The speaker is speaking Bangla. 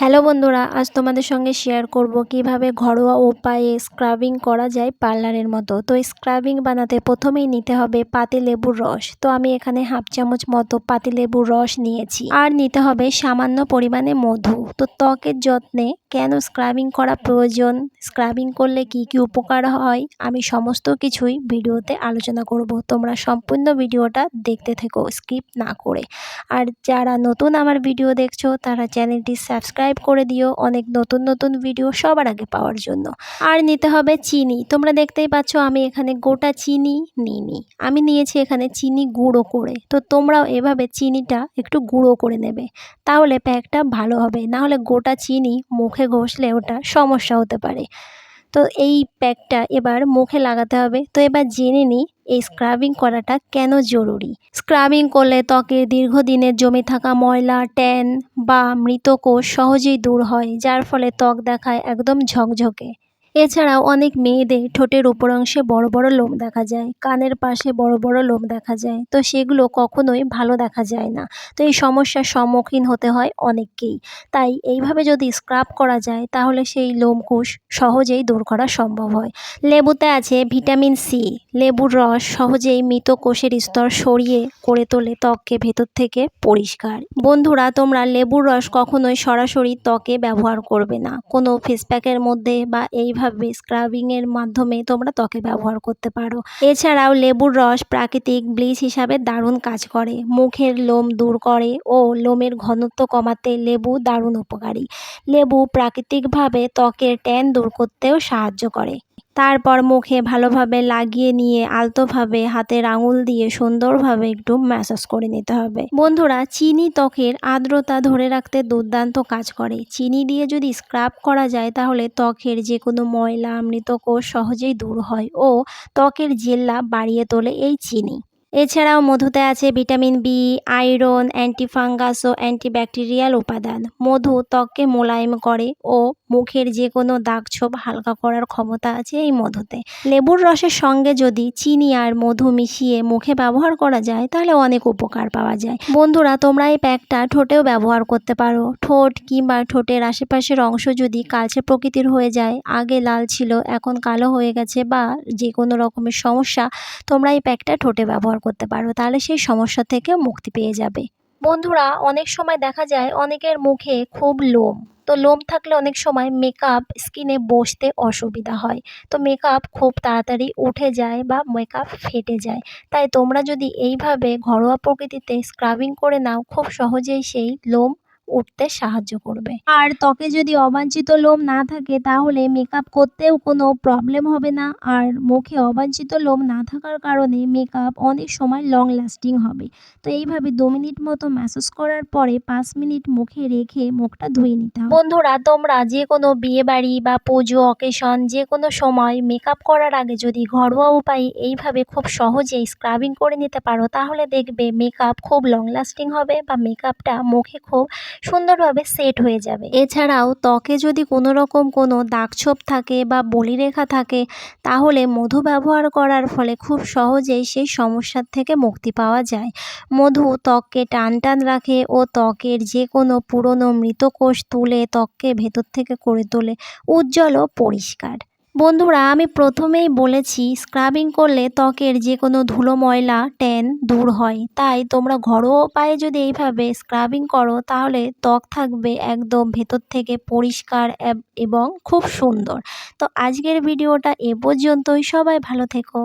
হ্যালো বন্ধুরা, আজ তোমাদের সঙ্গে শেয়ার করব কীভাবে ঘরোয়া উপায়ে স্ক্রাবিং করা যায় পার্লারের মতো। তো স্ক্রাবিং বানাতে প্রথমেই নিতে হবে পাতি লেবুর রস। তো আমি এখানে হাফ চামচ মতো পাতি লেবুর রস নিয়েছি। আর নিতে হবে সামান্য পরিমাণে মধু। তো ত্বকের যত্নে কেন স্ক্রাবিং করা প্রয়োজন? স্ক্রাবিং করলে কি কি উপকার হয়? আমি সমস্ত কিছুই ভিডিওতে আলোচনা করব। তোমরা সম্পূর্ণ ভিডিওটা দেখতে থেকো স্কিপ না করে। আর যারা নতুন আমার ভিডিও দেখছ, তারা চ্যানেলটি সাবস্ক্রাইব করে দিও অনেক নতুন নতুন ভিডিও সবার আগে পাওয়ার জন্য। আর নিতে হবে চিনি। তোমরা দেখতেই পাচ্ছ আমি এখানে গোটা চিনি নিইনি। আমি নিয়েছি এখানে চিনি গুঁড়ো করে। তো তোমরাও এভাবে চিনিটা একটু গুঁড়ো করে নেবে। তাহলে প্যাকটা ভালো হবে। না হলে গোটা চিনি মুখে ঘষলে ওটা সমস্যা হতে পারে। তো এই প্যাকটা এবার মুখে লাগাতে হবে। তো এবার জেনে নিই এই স্ক্রাবিং করাটা কেন জরুরি? স্ক্রাবিং করলে ত্বকে দীর্ঘদিনের জমে থাকা ময়লা, ট্যান বা মৃতকোষ সহজেই দূর হয়, যার ফলে ত্বক দেখায় একদম ঝকঝকে। এছাড়াও অনেক মেয়েদের ঠোঁটের উপর অংশে বড় বড় লোম দেখা যায়, কানের পাশে বড় বড় লোম দেখা যায়। তো সেগুলো কখনোই ভালো দেখা যায় না। তো এই সমস্যার সম্মুখীন হতে হয় অনেককেই। তাই এইভাবে যদি স্ক্রাব করা যায়, তাহলে সেই লোমকূশ সহজেই দূর করা সম্ভব হয়। লেবুতে আছে ভিটামিন সি। লেবুর রস সহজেই মৃত কোষের স্তর সরিয়ে করে তোলে ত্বককে ভেতর থেকে পরিষ্কার। বন্ধুরা, তোমরা লেবুর রস কখনোই সরাসরি ত্বকে ব্যবহার করবে না। কোনো ফেস প্যাকের মধ্যে বা এইভাবে স্ক্রাবিংয়ের মাধ্যমে তোমরা ত্বকে ব্যবহার করতে পারো। এছাড়াও লেবুর রস প্রাকৃতিক ব্লিচ হিসাবে দারুণ কাজ করে। মুখের লোম দূর করে ও লোমের ঘনত্ব কমাতে লেবু দারুণ উপকারী। লেবু প্রাকৃতিকভাবে ত্বকের ট্যান দূর করতেও সাহায্য করে। তারপর মুখে ভালোভাবে লাগিয়ে নিয়ে আলতোভাবে হাতের আঙুল দিয়ে সুন্দরভাবে একটু ম্যাসাজ করে নিতে হবে। বন্ধুরা, চিনি ত্বকের আর্দ্রতা ধরে রাখতে দুর্দান্ত কাজ করে। চিনি দিয়ে যদি স্ক্রাব করা যায়, তাহলে ত্বকের যে কোনো ময়লা, মৃতকোষ সহজেই দূর হয় ও ত্বকের জেল্লা বাড়িয়ে তোলে এই চিনি। এছাড়াও মধুতে আছে ভিটামিন বি, আয়রন, অ্যান্টিফাঙ্গাস ও অ্যান্টিব্যাকটেরিয়াল উপাদান। মধু ত্বককে মোলায়েম করে ও মুখের যে কোনো দাগ ছোপ হালকা করার ক্ষমতা আছে এই মধুতে। লেবুর রসের সঙ্গে যদি চিনি আর মধু মিশিয়ে মুখে ব্যবহার করা যায়, তাহলে অনেক উপকার পাওয়া যায়। বন্ধুরা, তোমরা এই প্যাকটা ঠোঁটেও ব্যবহার করতে পারো। ঠোঁট কিংবা ঠোঁটের আশেপাশের অংশ যদি কালচে প্রকৃতির হয়ে যায়, আগে লাল ছিল, এখন কালো হয়ে গেছে বা যে কোনো রকমের সমস্যা, তোমরা এই প্যাকটা ঠোঁটে ব্যবহার করতে পারো, তাহলে সেই সমস্যা থেকে মুক্তি পেয়ে যাবে। বন্ধুরা, অনেক সময় দেখা যায় অনেকের মুখে খুব লোম। তো লোম থাকলে অনেক সময় মেকআপ স্কিনে বসতে অসুবিধা হয়। তো মেকআপ খুব তাড়াতাড়ি উঠে যায় বা মেকআপ ফেটে যায়। তাই তোমরা যদি এইভাবে ঘরোয়া প্রকৃতিতে স্ক্রাবিং করে নাও, খুব সহজেই সেই লোম উঠতে সাহায্য করবে। আর ত্বকে যদি অবাঞ্ছিত লোম না থাকে, তাহলে মেকআপ করতেও কোনো প্রবলেম হবে না। আর মুখে অবাঞ্ছিত লোম না থাকার কারণে মেকআপ অনেক সময় লং লাস্টিং হবে। তো এইভাবে দু মিনিট মতো ম্যাসেজ করার পরে পাঁচ মিনিট মুখে রেখে মুখটা ধুয়ে নিতে হবে। বন্ধুরা, তোমরা যে কোনো বিয়ে বাড়ি বা পুজো অকেশন যে কোনো সময় মেকআপ করার আগে যদি ঘরোয়া উপায়ে এইভাবে খুব সহজেই স্ক্রাবিং করে নিতে পারো, তাহলে দেখবে মেকআপ খুব লং লাস্টিং হবে বা মেকআপটা মুখে খুব সুন্দরভাবে সেট হয়ে যাবে। এছাড়াও ত্বকে যদি কোনো রকম কোনো দাগছোপ থাকে বা বলিরেখা থাকে, তাহলে মধু ব্যবহার করার ফলে খুব সহজেই সেই সমস্যার থেকে মুক্তি পাওয়া যায়। মধু ত্বককে টান টান রাখে ও ত্বকের যে কোনো পুরনো মৃত কোষ তুলে ত্বককে ভেতর থেকে করে তোলে, উজ্জ্বল ও পরিষ্কার। বন্ধুরা, আমি প্রথমেই বলেছি স্ক্রাবিং করলে ত্বকের যে কোনো ধুলো, ময়লা ট্যান দূর হয়। তাই তোমরা ঘরোয়া উপায়ে যদি এইভাবে স্ক্রাবিং করো, তাহলে ত্বক থাকবে একদম ভেতর থেকে পরিষ্কার এবং খুব সুন্দর। তো আজকের ভিডিওটা এ পর্যন্তই। সবাই ভালো থেকো।